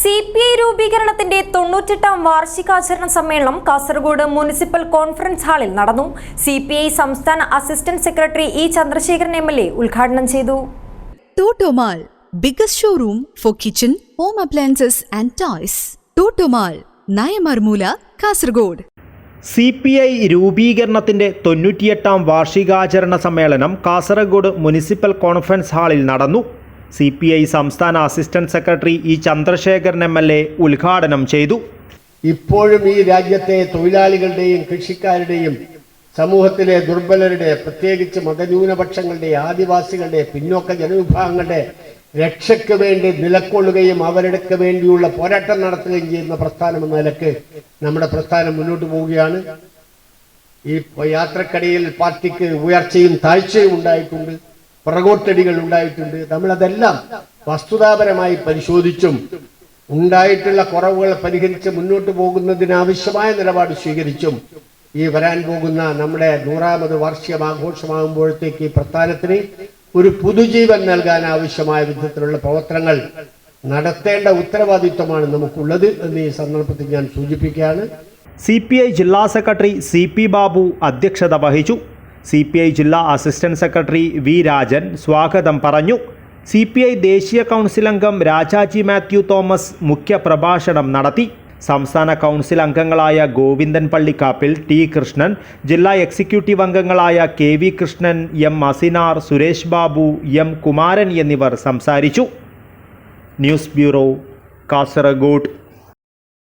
C P I രൂപീകരണത്തിന്റെ തൊണ്ണൂറ്റെട്ടാം വാർഷികാചരണ സമ്മേളനം Kasaragod municipal conference ഹാളിൽ നടന്നു. സി പി ഐ സംസ്ഥാന assistant secretary E Chandrasekharan M L A ഉദ്ഘാടനം ചെയ്തു. Totomall biggest showroom for kitchen home appliances and toys. Totomall Nayamarmoola Kasaragod. C P I രൂപീകരണത്തിന്റെ തൊണ്ണൂറ്റിയെട്ടാം വാർഷികാചരണ സമ്മേളനം കാസർഗോഡ് മുനിസിപ്പൽ കോൺഫറൻസ് ഹാളിൽ നടന്നു. സി പി ഐ സംസ്ഥാന assistant secretary E Chandrasekharan M L A ഉദ്ഘാടനം ചെയ്തു. ഇപ്പോഴും ഈ രാജ്യത്തെ തൊഴിലാളികളുടെയും കൃഷിക്കാരുടെയും സമൂഹത്തിലെ ദുർബലരുടെ പ്രത്യേകിച്ച് മതന്യൂനപക്ഷങ്ങളുടെ ആദിവാസികളുടെ പിന്നോക്ക ജനവിഭാഗങ്ങളുടെ രക്ഷയ്ക്ക് വേണ്ടി നിലക്കൊള്ളുകയും അവർക്ക് വേണ്ടിയുള്ള പോരാട്ടം നടത്തുകയും ചെയ്യുന്ന പ്രസ്ഥാനം എന്ന നിലയ്ക്ക് നമ്മുടെ പ്രസ്ഥാനം മുന്നോട്ട് പോവുകയാണ്. ഈ യാത്രക്കടയിൽ പാർട്ടിക്ക് ഉയർച്ചയും താഴ്ചയും ഉണ്ടായിട്ടുണ്ട്. പുറകോട്ടടികൾ ഉണ്ടായിട്ടുണ്ട്. നമ്മളതെല്ലാം വസ്തുതാപരമായി പരിശോധിച്ചും ഉണ്ടായിട്ടുള്ള കുറവുകൾ പരിഹരിച്ച് മുന്നോട്ട് പോകുന്നതിനാവശ്യമായ നിലപാട് സ്വീകരിച്ചും ഈ വരാൻ പോകുന്ന നമ്മുടെ നൂറാമത് വാർഷികം ആഘോഷമാകുമ്പോഴത്തേക്ക് ഈ പ്രസ്ഥാനത്തിന് ഒരു പുതുജീവൻ നൽകാൻ ആവശ്യമായ വിധത്തിലുള്ള പ്രവർത്തനങ്ങൾ നടത്തേണ്ട ഉത്തരവാദിത്വമാണ് നമുക്കുള്ളത് എന്ന് ഈ സന്ദർഭത്തിൽ ഞാൻ സൂചിപ്പിക്കുകയാണ്. സി ജില്ലാ സെക്രട്ടറി സി ബാബു അധ്യക്ഷത വഹിച്ചു. സി പി ഐ ജില്ലാ അസിസ്റ്റന്റ് സെക്രട്ടറി വി രാജൻ സ്വാഗതം പറഞ്ഞു. സി പി ഐ ദേശീയ കൗൺസിൽ അംഗം രാജാജി മാത്യു തോമസ് മുഖ്യ പ്രഭാഷണം നടത്തി. സംസ്ഥാന കൗൺസിൽ അംഗങ്ങളായ ഗോവിന്ദൻ പള്ളിക്കാപ്പിൽ ടി കൃഷ്ണൻ ജില്ലാ എക്സിക്യൂട്ടീവ് അംഗങ്ങളായ K V Krishnan M Asinar Suresh Babu M Kumaran എന്നിവർ സംസാരിച്ചു. News bureau Kasaragod.